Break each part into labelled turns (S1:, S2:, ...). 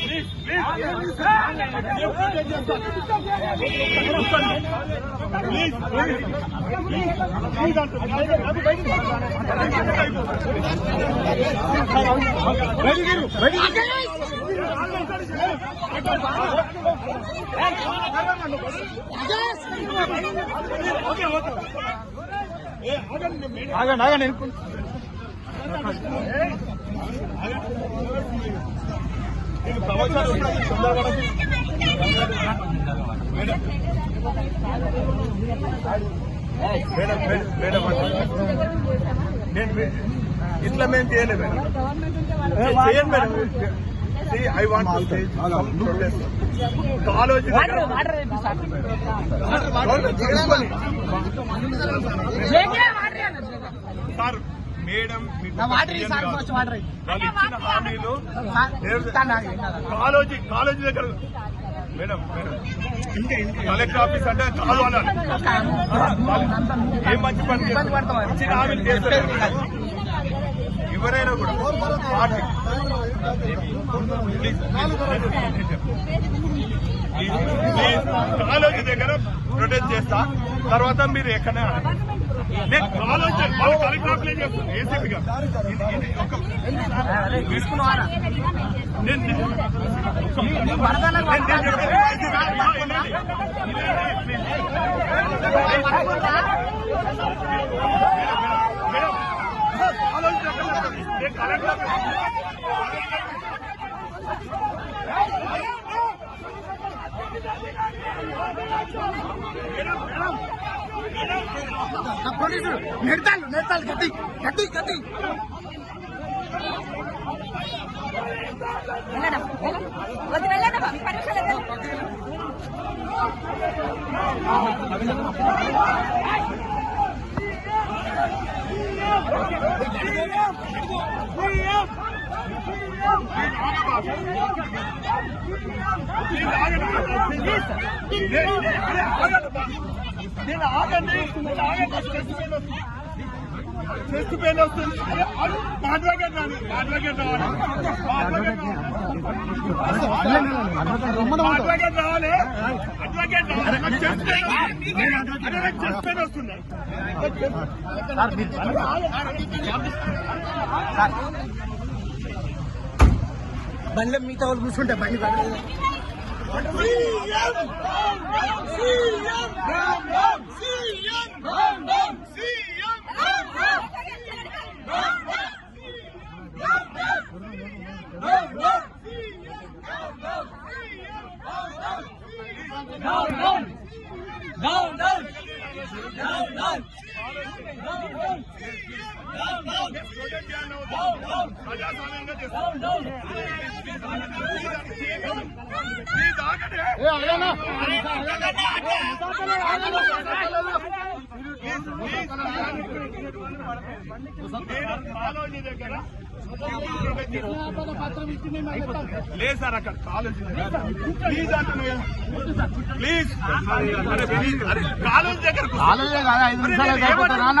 S1: Please please దోపిడీ
S2: ఆగండి ఆగండి
S1: మేడం మేడం నేను ఇట్లా మేము చేయలేదు మేడం చేయండి madam I want college sir madam ఇచ్చిన హామీలు కాలేజీ కాలేజీ దగ్గర. మేడం మేడం కలెక్టర్ ఆఫీస్ అంటే కాదు అన్నారు. ఏం మంచి పని? ఇచ్చిన హామీలు చేస్తారు. ఎవరైనా కూడా కాలేజీ దగ్గర ప్రొటెస్ట్ చేస్తా. తర్వాత మీరు ఎక్కడ నేను కాలేజీ వాళ్ళు కలెక్టర్ అప్లై చేస్తాను ఏసీపీ గారు ఇది- ఇది ఒక- నేను-
S2: పోలీసులు నెడతాలు నెడతాలు గట్టి గట్టి గట్టి
S3: వద్దు వెళ్ళండి బాబు పది నిమిషాలు వెళ్ళండి.
S1: నేను ఆగండి నేను ఆగండి చెస్ట్ పెయిన్ వస్తుంది చెస్ట్ పెయిన్ వస్తుంది మా అడ్వకేట్ రాని మా అడ్వకేట్ రావాలి మా అడ్వకేట్ రావాలి అడ్వకేట్ రావాలి చెస్ట్ పెయిన్ వస్తుంది.
S2: బండ్ల మిగతా వాళ్ళు కూర్చుంటే బండి
S1: చేస్తాం ప్లీజ్ ఆగండి
S2: ఏ, ఆగనా?
S1: కాలేజీ దగ్గర లేదు సార్ అక్కడ కాలేజీ దగ్గర ప్లీజ్ ప్లీజ్ అరే ప్లీజ్ అరే కాలేజీ దగ్గర
S2: కాలేజీ కాదు ఐదు నిమిషాలు అయిపోతారు నాన్న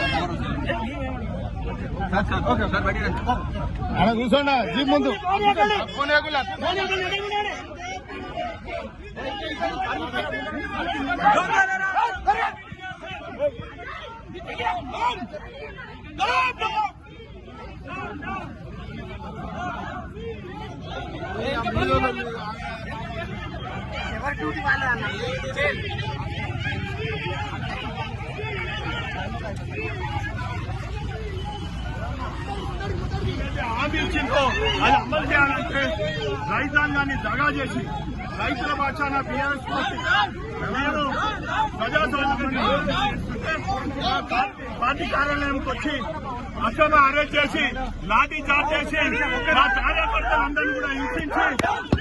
S2: అక్కడ కూర్చోండి జీప్ ముందు ఎవరి డ్యూటీ వాళ్ళే అన్న
S1: ఏదైతే హామీ ఇచ్చిందో అది అమలు చేయాలంటే రైతాంగాన్ని దగా చేసి రైతుల పక్షాన బీఆర్ఎస్ పార్టీ నేను ప్రజాస్వామ్యాన్ని పార్టీ కార్యాలయంకి వచ్చి అసలు అరెస్ట్ చేసి లాఠీ చార్జ్ చేసి మా కార్యకర్తలందరినీ కూడా హింసించి